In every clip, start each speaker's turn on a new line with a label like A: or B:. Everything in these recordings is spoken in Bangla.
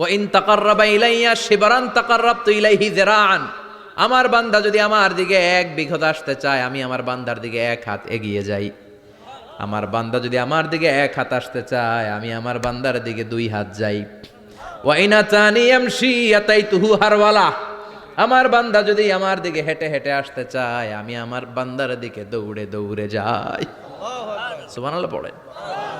A: ওয়াইন তাকাররাবা ইলাইয়া, শিবরান তাকাররাবতু ইলাইহি যিরাআন। আমার বান্দা যদি আমার দিকে এক বিঘত আসতে চায়, আমি আমার বান্দার দিকে এক হাত এগিয়ে যাই। আমার বান্দা যদি আমার দিকে এক হাত আসতে চায়, আমি আমার বান্দার দিকে দুই হাত যাই। ওয়াইনা তানি ইয়ামশি আতাইতুহু হারওয়ালা। আমার বান্দা যদি আমার দিকে হেঁটে হেঁটে আসতে চায়, আমি আমার বান্দার দিকে দৌড়ে দৌড়ে যাই। সুবহানাল্লাহ পড়েন।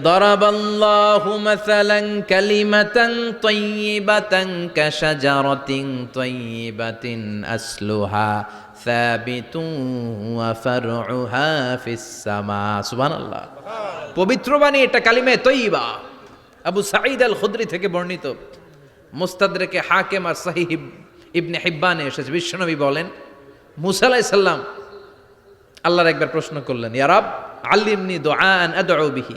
A: ضرب الله مثلا كلمة طيبة كشجرة طيبة أصلها ثابت وفرعها في السماء سبحان الله পবিত্র বাণী এটা কালিমে তৈবা আবু সাঈদ আল খুদরি থেকে বর্ণিত মুস্তাদরেকে হাকেম আর সাহিব ইবনে হিব্বানে এসেছে বিশ্বনবী বলেন মুসা আলাইহিস সালাম আল্লাহর একবার প্রশ্ন করলেন ইয়ারাব আল্লিমনি দোয়ান আদউ বিহি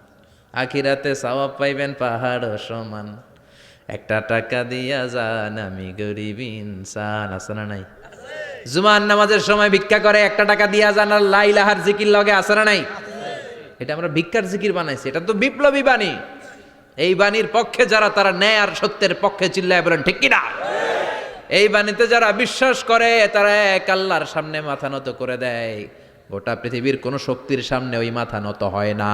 A: আখিরাতে সওয়াব পাইবেন পাহাড় সমান। একটা টাকা দিয়া যান আমি গরিব ইনসান, আছে না নাই? জুমান নামাজের সময় ভিক্ষা করে, একটা টাকা দিয়া যান আর লা ইলাহার জিকির লগে, আছে না নাই? এটা আমরা ভিক্ষার জিকির বানাইছি, এটা তো বিপ্লবী বাণী। এই বাণীর পক্ষে যারা, তারা ন্যায় আর সত্যের পক্ষে চিল্লায় বলেন, ঠিক কিনা? এই বাণীতে যারা বিশ্বাস করে, তারা এক আল্লাহর সামনে মাথা নত করে দেয়। গোটা পৃথিবীর কোনো শক্তির সামনে ওই মাথা নত হয় না।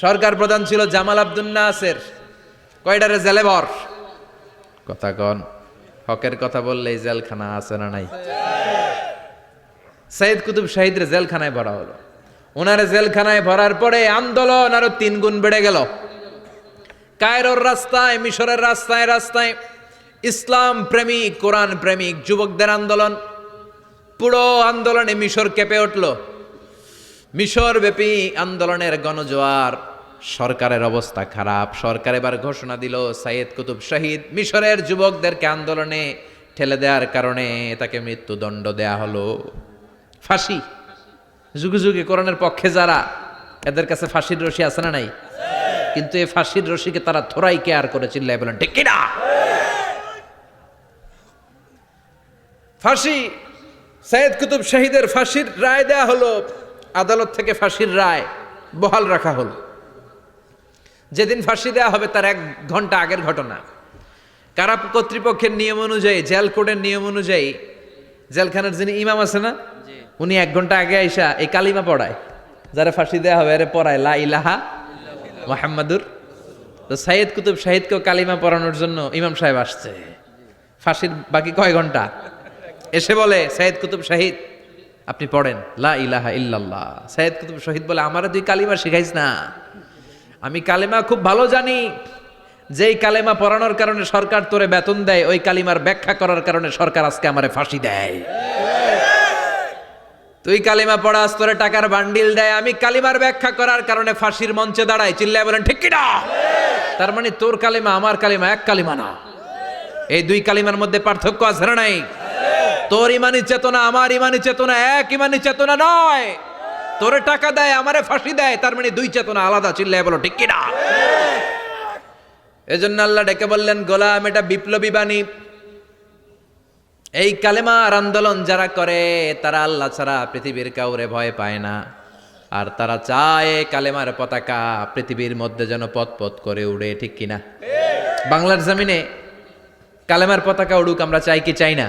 A: সরকার প্রধান ছিল জামাল আব্দুল নাসের। কয়ডারে জেলেবর কথা কন, হকের কথা বললেই জেলখানা আছে না নাই? সৈয়দ কুতুব শাহিদের জেলখানায় ভরা হলো। ওনারে জেলখানায় ভরার পরে আন্দোলন আরও তিন গুণ বেড়ে গেল। কায়রোর রাস্তায়, মিশরের রাস্তায় রাস্তায় ইসলাম প্রেমিক, কোরআন প্রেমিক, যুবকদের আন্দোলন। পুরো আন্দোলনে মিশর কেঁপে উঠল। মিশর ব্যাপী আন্দোলনের গণজোয়ার। সরকারের অবস্থা খারাপ। সরকার এবার ঘোষণা দিল, সাইয়েদ কুতুব শহীদ মিশরের যুবকদেরকে আন্দোলনে ঠেলে দেওয়ার কারণে তাকে মৃত্যুদণ্ড দেয়া হলো। ফাঁসি। যুগে যুগে কোরআনের পক্ষে যারা, এদের কাছে ফাঁসির রশি আছে না নাই? কিন্তু এই ফাঁসির রশিকে তারা থোড়াই কেয়ার করে চিল্লাই বলেন, ঠিক কিনা? ফাঁসি। সৈয়দ কুতুব শহীদের ফাঁসির রায় দেয়া হলো। আদালত থেকে ফাঁসির রায় বহাল রাখা হলো। যেদিন ফাঁসি দেওয়া হবে তার এক ঘণ্টা আগের ঘটনা। কারা কর্তৃপক্ষের নিয়ম অনুযায়ী জেল কোডের নিয়ম অনুযায়ী জেলখানার যিনি ইমাম আছে না উনি এক ঘণ্টা আগে আইসা এই কালিমা পড়ায়। যারা ফাঁসি দেওয়া হবে আরে পড়ায় লা ইলাহা মোহাম্মদুর তো সাইয়েদ কুতুব সাহিদকেও কালিমা পড়ানোর জন্য ইমাম সাহেব আসছে। ফাঁসির বাকি কয় ঘণ্টা? এসে বলে সাইয়েদ কুতুব শাহিদ আপনি পড়েন, লা ইলাহা ইল্লাল্লাহ। সাইয়েদ কুতুব শহীদ বলে, আমারে তুই কালিমা শিখাইস না। আমি কালেমা খুব ভালো জানি। যেই কালেমা পড়ানোর কারণে সরকার তোরে বেতন দেয়, ওই কালিমার ব্যাখ্যা করার কারণে সরকার আজকে আমারে ফাঁসি দেয়। তুই কালিমা পড়াস, তোরে টাকার বান্ডিল দেয়, আমি কালিমার ব্যাখ্যা করার কারণে ফাঁসির মঞ্চে দাঁড়াই। চিল্লায় বলেন, ঠিক কিনা তার মানে তোর কালিমা আমার কালিমা, এক কালিমা না। এই দুই কালিমার মধ্যে পার্থক্য আছে না নাই? তোর ইমানি চেতনা, আমার ইমানি চেতনা, এক ইমানি চেতনা নয়। তোরে টাকা দেয়, আমারে ফাঁসি দেয়, তার মানে দুই চেতনা আলাদা, চিল্লায় বলো, ঠিক কিনা? এজন্য আল্লাহ ডেকে বললেন, গোলাম, এটা বিপ্লবী বাণী। এই কালেমার আন্দোলন যারা করে, তারা আল্লাহ ছাড়া পৃথিবীর কাউরে ভয় পায় না। আর তারা চায় কালেমার পতাকা পৃথিবীর মধ্যে যেন পথ পথ করে উড়ে, ঠিক কিনা? বাংলার জমিনে কালেমার পতাকা উড়ুক, আমরা চাই কি চাই না?